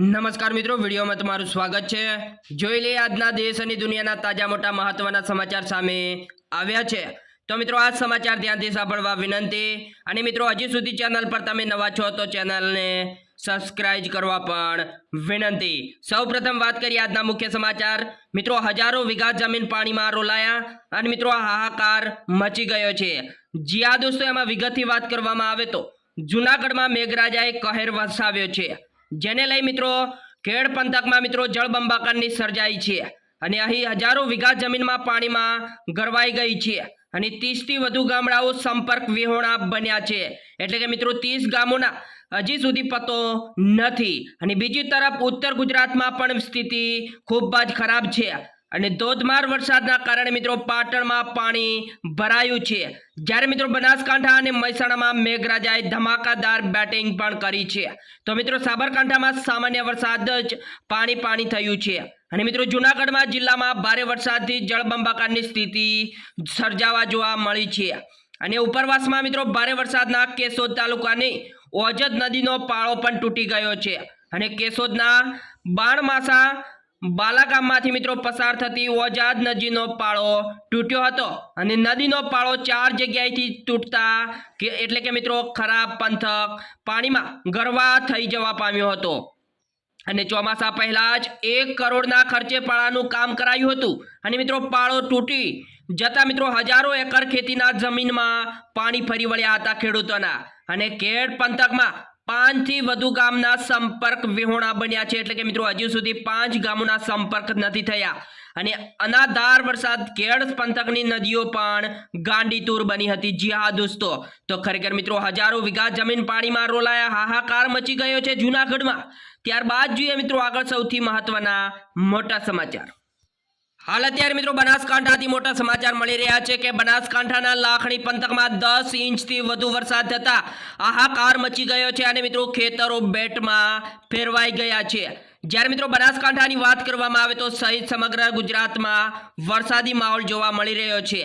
નમસ્કાર મિત્રો, વિડીયોમાં તમારું સ્વાગત છે. જોઈ લઈએ આજના દેશ અને દુનિયાના તાજા મોટા મહત્વના સમાચાર સામે આવ્યા છે. તો મિત્રો, આ સમાચાર ધ્યાનથી સાંભળવા વિનંતી. અને મિત્રો, હજી સુધી ચેનલ પર તમે નવા છો તો ચેનલને સબસ્ક્રાઇબ કરવા પણ વિનંતી. સૌપ્રથમ વાત કરીએ આજના મુખ્ય સમાચાર. મિત્રો, હજારો વીઘા જમીન પાણીમાં રોલાયા અને મિત્રો હાહાકાર મચી ગયો છે. જી આ દોસ્તો, એમાં વિગતથી વાત કરવામાં આવે તો જૂનાગઢમાં મેઘરાજાએ કહેર વરસાવ્યો છે. જેને લઈ મિત્રો ખેડ પંથકમાં મિત્રો જળબંબાકારની સર્જાઈ છે. અને અહીં હજારો વીઘા જમીનમાં પાણીમાં ગરવાઈ ગઈ છે. અને ત્રીસથી વધુ ગામડાઓ સંપર્ક વિહોણા બન્યા છે. એટલે કે મિત્રો ત્રીસ ગામોના હજી સુધી પતો નથી. અને બીજી તરફ ઉત્તર ગુજરાતમાં પણ સ્થિતિ ખૂબ જ ખરાબ છે. અને ધોધમાર વરસાદના કારણે મિત્રો પાટણમાં પાણી ભરાયું છે. જ્યારે મિત્રો બનાસકાંઠા અને મહેસાણામાં મેઘરાજાએ ધમાકાદાર બેટિંગ પણ કરી છે. તો મિત્રો સાબરકાંઠામાં સામાન્ય વરસાદ જ પાણી પાણી થયું છે. અને મિત્રો જૂનાગઢમાં જિલ્લામાં ભારે વરસાદથી જળબંબાકારની સ્થિતિ સર્જાવા જોવા મળી છે. અને ઉપરવાસમાં મિત્રો ભારે વરસાદના કેશોદ તાલુકાની ઓજદ નદીનો પાળો પણ તૂટી ગયો છે. અને કેશોદના બાણમાસા બાલાગામમાંથી મિત્રો પસાર થતી ઓજાદ નદીનો પાળો તૂટ્યો હતો અને નદીનો પાળો ચાર જગ્યાએથી તૂટતા કે એટલે કે મિત્રો ખરાબ પંથક પાણીમાં ગરવા થઈ જવા પામ્યો હતો. અને ચોમાસા પહેલા જ એક કરોડના ખર્ચે પાળાનું કામ કરાયું હતું. અને મિત્રો પાળો તૂટી જતા મિત્રો હજારો એકર ખેતીના જમીનમાં પાણી ફરી વળ્યા હતા ખેડૂતોના. અને ખેડ પંથકમાં પાંચથી વધુ ગામના સંપર્ક વિહોણા બન્યા છે. એટલે કે મિત્રો, હજુ સુધી પાંચ ગામોના સંપર્ક નથી થયા. અને અનાધાર વરસાદ કેળ પંથકની નદીઓ પણ ગાંડીતુર બની હતી. જી હા દોસ્તો, તો ખરેખર મિત્રો, હજારો વીઘા જમીન પાણીમાં રોલાયા, હાહાકાર મચી ગયો છે જૂનાગઢમાં. ત્યારબાદ જોઈએ મિત્રો આગળ સૌથી મહત્વના મોટા સમાચાર. હાલ અત્યારે મિત્રો બનાસકાંઠાથી મોટા સમાચાર મળી રહ્યા છે કે બનાસકાંઠાના લાખણી પંથકમાં દસ ઇંચથી વધુ વરસાદ થતા હાહાકાર મચી ગયો છે અને મિત્રો ખેતરો બેટમાં ફેરવાઈ ગયા છે. જ્યારે મિત્રો બનાસકાંઠાની વાત કરવામાં આવે તો સહિત સમગ્ર ગુજરાતમાં વરસાદી માહોલ જોવા મળી રહ્યો છે.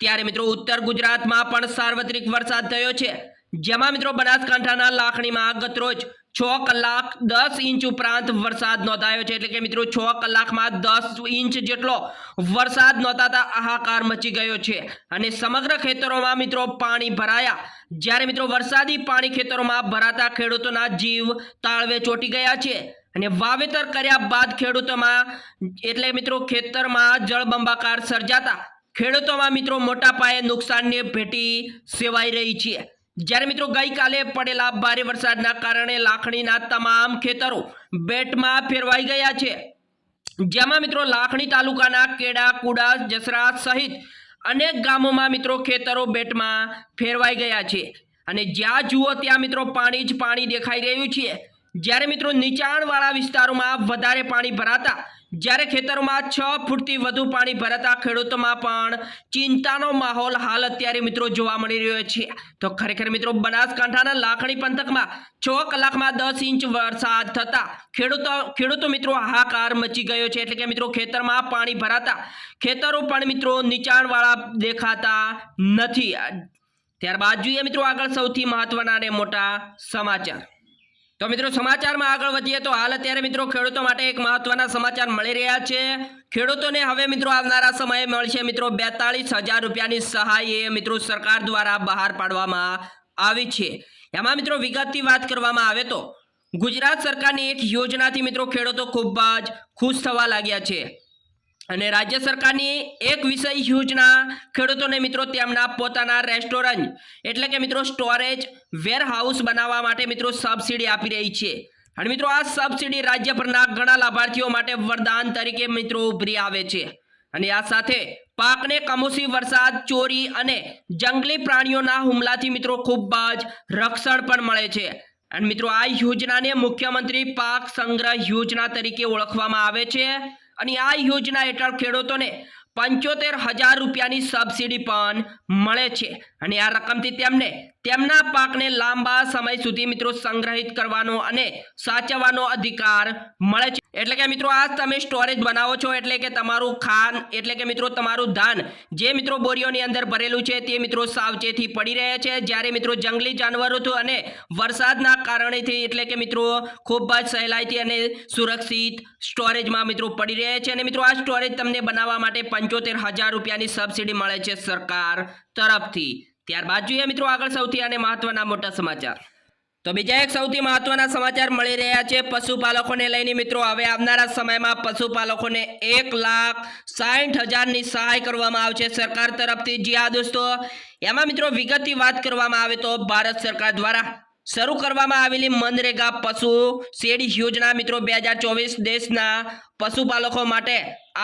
ત્યારે મિત્રો ઉત્તર ગુજરાતમાં પણ સાર્વત્રિક વરસાદ થયો છે. જેમાં મિત્રો બનાસકાંઠાના લાખણીમાં ગતરોજ છ કલાક દસ ઇંચ ઉપરાંત વરસાદ નોંધાયો છે. એટલે કે મિત્રો, છ કલાકમાં દસ ઇંચ જેટલો વરસાદ નોંધાતા હાહાકાર મચી ગયો છે. અને સમગ્ર ખેતરોમાં મિત્રો પાણી ભરાયા. જ્યારે મિત્રો વરસાદી પાણી ખેતરોમાં ભરાતા ખેડૂતોના જીવ તાળવે ચોંટી ગયા છે. અને વાવેતર કર્યા બાદ ખેડૂતોમાં, એટલે મિત્રો ખેતરમાં જળબંબાકાર સર્જાતા ખેડૂતોમાં મિત્રો મોટા પાયે નુકસાનની ભેટી સેવાઈ રહી છે. જ્યારે મિત્રો ગઈકાલે પડેલા ભારે વરસાદના કારણે લાખણીના તમામ ખેતરો બેટમાં ફેરવાઈ ગયા છે. જેમાં મિત્રો લાખણી તાલુકાના કેડા, કુડા, જસરા સહિત અનેક ગામોમાં મિત્રો ખેતરો બેટમાં ફેરવાઈ ગયા છે. અને જ્યાં જુઓ ત્યાં મિત્રો પાણી જ પાણી દેખાઈ રહ્યું છે. જ્યારે મિત્રો નીચાણવાળા વિસ્તારોમાં વધારે પાણી ભરાતા જ્યારે ખેતરોમાં છ ફૂટથી વધુ પાણી ભરાતા ખેડૂતોમાં પણ ચિંતાનો માહોલ હાલ અત્યારે મિત્રો જોવા મળી રહ્યો છે. તો ખરેખર મિત્રો બનાસકાંઠાના લાખણી પંથકમાં છ કલાકમાં દસ ઇંચ વરસાદ થતા ખેડૂતો ખેડૂતો મિત્રો હાહાકાર મચી ગયો છે. એટલે કે મિત્રો ખેતરમાં પાણી ભરાતા ખેતરો પણ મિત્રો નીચાણવાળા દેખાતા નથી. ત્યારબાદ જોઈએ મિત્રો આગળ સૌથી મહત્વના અને મોટા સમાચાર. તો મિત્રો સમાચારમાં આગળ વધીએ તો હાલ અત્યારે મિત્રો ખેડૂતો માટે એક મહત્વના સમાચાર મળી રહ્યા છે. ખેડૂતોને હવે મિત્રો આવનારા સમયે મળશે મિત્રો બેતાળીસ હજાર રૂપિયાની સહાય એ મિત્રો સરકાર દ્વારા બહાર પાડવામાં આવી છે. એમાં મિત્રો વિગતથી વાત કરવામાં આવે તો ગુજરાત સરકારની એક યોજનાથી મિત્રો ખેડૂતો ખૂબ જ ખુશ થવા લાગ્યા છે. અને રાજ્ય સરકારની એક વિષય યોજના ખેડૂતોને મિત્રો તેમના પોતાના રેસ્ટોરન્ટ એટલે કે મિત્રો સ્ટોરેજ વેરહાઉસ બનાવવા માટે મિત્રો સબસિડી આપી રહી છે. અને મિત્રો આ સબસિડી રાજ્યભરના ઘણા લાભાર્થીઓ માટે વરદાન તરીકે મિત્રો ઉભરી આવે છે. અને આ સાથે પાકને કમોસમી વરસાદ, ચોરી અને જંગલી પ્રાણીઓના હુમલાથી મિત્રો ખૂબ જ રક્ષણ પણ મળે છે. અને મિત્રો આ યોજનાને મુખ્યમંત્રી પાક સંગ્રહ યોજના તરીકે ઓળખવામાં આવે છે. અને આ યોજના હેઠળ ખેડૂતોને પંચોતેર હજાર રૂપિયાની સબસિડી પણ મળે છે. અને આ રકમથી તેમને તેમના પાકને લાંબા સમય સુધી મિત્રો સંગ્રહિત કરવાનો અને સાચવવાનો અધિકાર મળે છે. એટલે કે મિત્રો આ તમે સ્ટોરેજ બનાવો છો એટલે કે તમારું ખાન, એટલે કે મિત્રો તમારું ધાન, જે મિત્રો બોરીઓની અંદર ભરેલું છે તે મિત્રો સાવચેતી પડી રહ્યા છે. જ્યારે મિત્રો જંગલી જાનવરોથી અને વરસાદના કારણેથી એટલે કે મિત્રો ખૂબ જ સહેલાઈથી અને સુરક્ષિત સ્ટોરેજમાં મિત્રો પડી રહ્યા છે. અને મિત્રો આ સ્ટોરેજ તમને બનાવવા માટે પંચોતેર હજાર રૂપિયાની સબસિડી મળે છે સરકાર તરફથી. ત્યારબાદ જોઈએ મિત્રો આગળ સૌથી અને મહત્વના મોટા સમાચાર. તો બીજા એક સૌથી મહત્વના સમાચાર મળી રહ્યા છે. પશુપાલકોને લઈને મિત્રો, હવે આવનારા સમયમાં પશુપાલકોને એક લાખ સાઠ હજારની સહાય કરવામાં આવશે સરકાર તરફથી. જી હા દોસ્તો, એમાં મિત્રો વિગતની વાત કરવામાં આવે તો ભારત સરકાર દ્વારા શરૂ કરવામાં આવેલી મનરેગા પશુ શેડ યોજના મિત્રો બે હજાર ચોવીસ દેશના પશુપાલકો માટે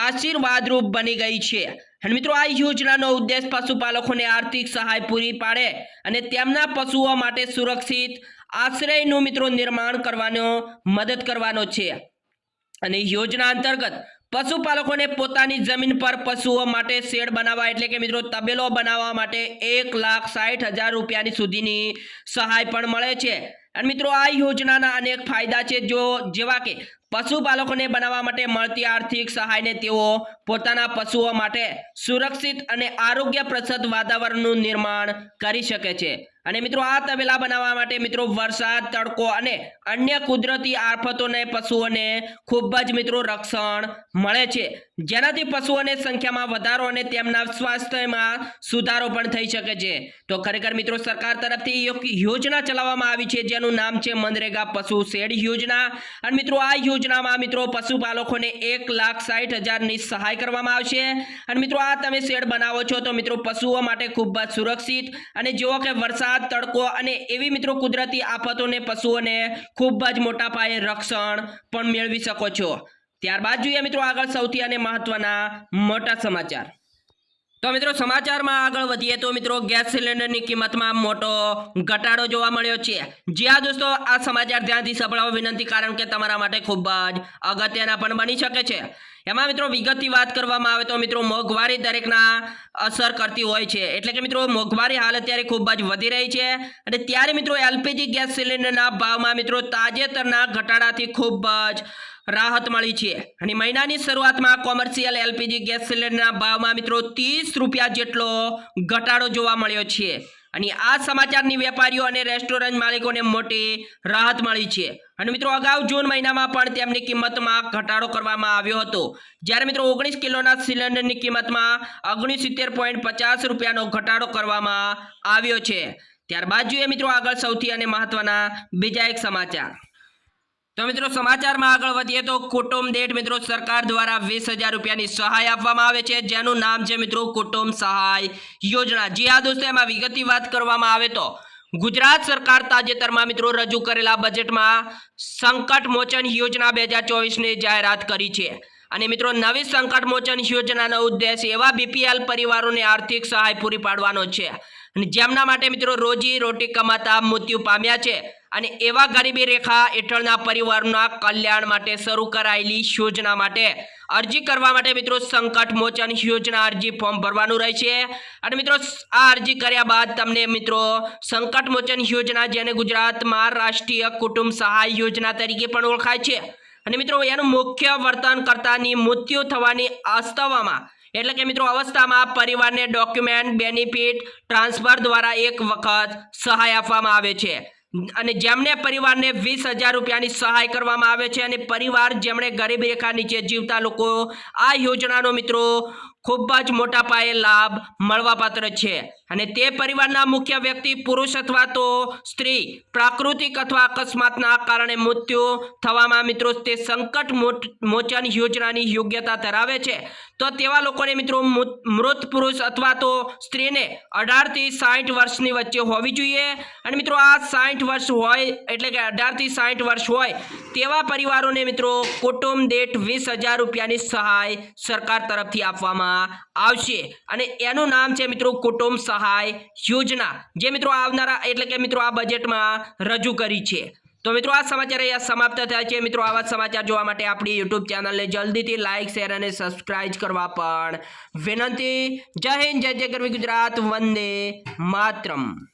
આશીર્વાદરૂપ બની ગઈ છે. અને મિત્રો, આ યોજનાનો ઉદ્દેશ પશુપાલકોને આર્થિક સહાય પૂરી પાડે અને તેમના પશુઓ માટે સુરક્ષિત આશ્રયનું મિત્રો નિર્માણ કરવાનો, મદદ કરવાનો છે. અને યોજના અંતર્ગત પશુપાલકોને પોતાની જમીન પર પશુઓ માટે શેડ બનાવવા એટલે કે મિત્રો તબેલો બનાવવા માટે એક લાખ સાઠ હજાર રૂપિયાની સુધીની સહાય પણ મળે છે. અને મિત્રો આ યોજનાના અનેક ફાયદા છે જો જેવા કે પશુપાલકોને બનાવવા માટે મળતી આર્થિક સહાયને તેઓ પોતાના પશુઓ માટે સુરક્ષિત અને આરોગ્યપ્રદ વાતાવરણનું નિર્માણ કરી શકે છે. અને મિત્રો આ તબેલા બનાવવા માટે મિત્રો વરસાદ, તડકો અને અન્ય કુદરતી આફતોને પશુઓને ખૂબ જ મિત્રો રક્ષણ મળે છે. જેનાથી પશુઓની સંખ્યામાં વધારો અને તેમના સ્વાસ્થ્યમાં સુધારો પણ થઈ શકે છે. તો ખરેખર મિત્રો સરકાર તરફથી યોજના ચલાવવામાં આવી છે, જેનું નામ છે મનરેગા પશુ શેડ યોજના. અને મિત્રો આ યોજનામાં મિત્રો પશુપાલકોને એક લાખ સાઠ હજારની સહાય કરવામાં આવશે. અને મિત્રો આ તમે શેડ બનાવો છો તો મિત્રો પશુઓ માટે ખૂબ જ સુરક્ષિત. અને જેવો કે વરસાદ તડકો અને એવી મિત્રો કુદરતી આફતોને, પશુઓને ખૂબ જ મોટા પાયે રક્ષણ પણ મેળવી શકો છો. ત્યારબાદ જોઈએ મિત્રો આગળ સૌથી અને મહત્વના મોટા સમાચાર. તો મિત્રો સમાચારમાં આગળ વધીએ તો મિત્રો ગેસ સિલિન્ડરની કિંમતમાં મોટો ઘટાડો જોવા મળ્યો છે. જી હા દોસ્તો, આ સમાચાર ધ્યાનથી સંભળાવો. વિનંતી કારણ કે તમારા માટે ખૂબ જ અગત્યના પણ બની શકે છે. એમાં મિત્રો વિગતથી વાત કરવામાં આવે તો મિત્રો મોંઘવારી દરેકના અસર કરતી હોય છે. એટલે કે મિત્રો મોંઘવારી હાલ અત્યારે ખૂબ જ વધી રહી છે અને ત્યારે મિત્રો એલપીજી ગેસ સિલિન્ડરના ભાવમાં મિત્રો તાજેતરના ઘટાડાથી ખૂબ જ રાહત મળી છે. અને મહિનાની શરૂઆતમાં કોમર્શિયલ એલપીજી ગેસ સિલિન્ડરના ભાવમાં મિત્રો ત્રીસ રૂપિયા જેટલો ઘટાડો જોવા મળ્યો છે. અને આ સમાચારની વેપારીઓ અને રેસ્ટોરન્ટ માલિકોને મોટી રાહત મળી છે. અને મિત્રો અગાઉ જૂન મહિનામાં પણ તેમની કિંમતમાં ઘટાડો કરવામાં આવ્યો હતો. જ્યારે મિત્રો ઓગણીસ કિલોના સિલિન્ડરની કિંમતમાં ઓગણીસિત્તેર પોઈન્ટ પચાસ રૂપિયાનો ઘટાડો કરવામાં આવ્યો છે. ત્યારબાદ જોઈએ મિત્રો આગળ સૌથી અને મહત્વના બીજા એક સમાચાર. તો મિત્રો સમાચારમાં આગળ વધીએ તો કુટુંબ દીઠ મિત્રો સરકાર દ્વારા વીસ હજાર રૂપિયાની સહાય આપવામાં આવે છે. જેનું નામ છે મિત્રો કુટુંબ સહાય યોજના. જી હા દોસ્તો, એમાં વિગતની વાત કરવામાં આવે તો ગુજરાત સરકાર તાજેતરમાં મિત્રો રજૂ કરેલા બજેટમાં સંકટ મોચન યોજના બે હજાર ચોવીસની જાહેરાત કરી છે. અને મિત્રો નવી સંકટ મોચન યોજનાનો ઉદ્દેશ એવા બીપીએલ પરિવારોને આર્થિક સહાય પૂરી પાડવાનો છે. જેમના માટે મિત્રો રોજી રોટી કમાતા મૃત્યુ પામ્યા છે. અને એવા ગરીબી રેખા હેઠળના પરિવારના કલ્યાણ માટે શરૂ કરાયેલી યોજના માટે અરજી કરવા માટે મિત્રો સંકટ મોચન યોજના અરજી ફોર્મ ભરવાનું રહેશે. અને મિત્રો આ અરજી કર્યા બાદ તમને મિત્રો સંકટ મોચન યોજના જેને ગુજરાતમાં રાષ્ટ્રીય કુટુંબ સહાય યોજના તરીકે પણ ઓળખાય છે. અને મિત્રો એનું મુખ્ય વર્તનકર્તાની મૃત્યુ થવાની વાસ્તવમાં એટલે કે મિત્રો, અવસ્થામાં પરિવારને ડોક્યુમેન્ટ બેનિફિટ ટ્રાન્સફર દ્વારા એક વખત સહાય આપવામાં આવે છે. અને જેમને પરિવારને વીસ હજાર રૂપિયાની સહાય કરવામાં આવે છે અને પરિવાર જેમણે ગરીબ રેખા નીચે જીવતા લોકો, આ યોજનાનો મિત્રો, ખૂબ જ મોટા પાયે લાભ મળવાપાત્ર છે. અને તે પરિવારના મુખ્ય વ્યક્તિ પુરુષ અથવા તો સ્ત્રી, પ્રાકૃતિક અથવા અકસ્માતના કારણે મૃત્યુ થવામાં મિત્રો તે સંકટ મોચન યોજનાની યોગ્યતા ધરાવે છે. તો તેવા લોકોને મિત્રો મૃત મૃત પુરુષ અથવા તો સ્ત્રીને અઢારથી સાઠ વર્ષની વચ્ચે હોવી જોઈએ. અને મિત્રો આ સાઠ વર્ષ હોય એટલે કે અઢારથી સાઠ વર્ષ હોય તેવા પરિવારોને મિત્રો કુટુંબ દીઠ વીસ હજાર રૂપિયાની સહાય સરકાર તરફથી આપવામાં આવશે. અને એનું નામ છે મિત્રો કુટુંબ સહાય યોજના. જે મિત્રો આવનારા, એટલે કે મિત્રો આ બજેટમાં રજૂ કરી છે. તો મિત્રો આ સમાચાર અહીંયા સમાપ્ત થાય છે. મિત્રો આવા સમાચાર જોવા માટે આપણી યુટ્યુબ ચેનલને જલ્દીથી લાઇક શેર અને સબસ્ક્રાઇબ કરવા પણ વિનંતી. જય હિન્દ, જય જય ગરવી ગુજરાત, વંદે માતરમ.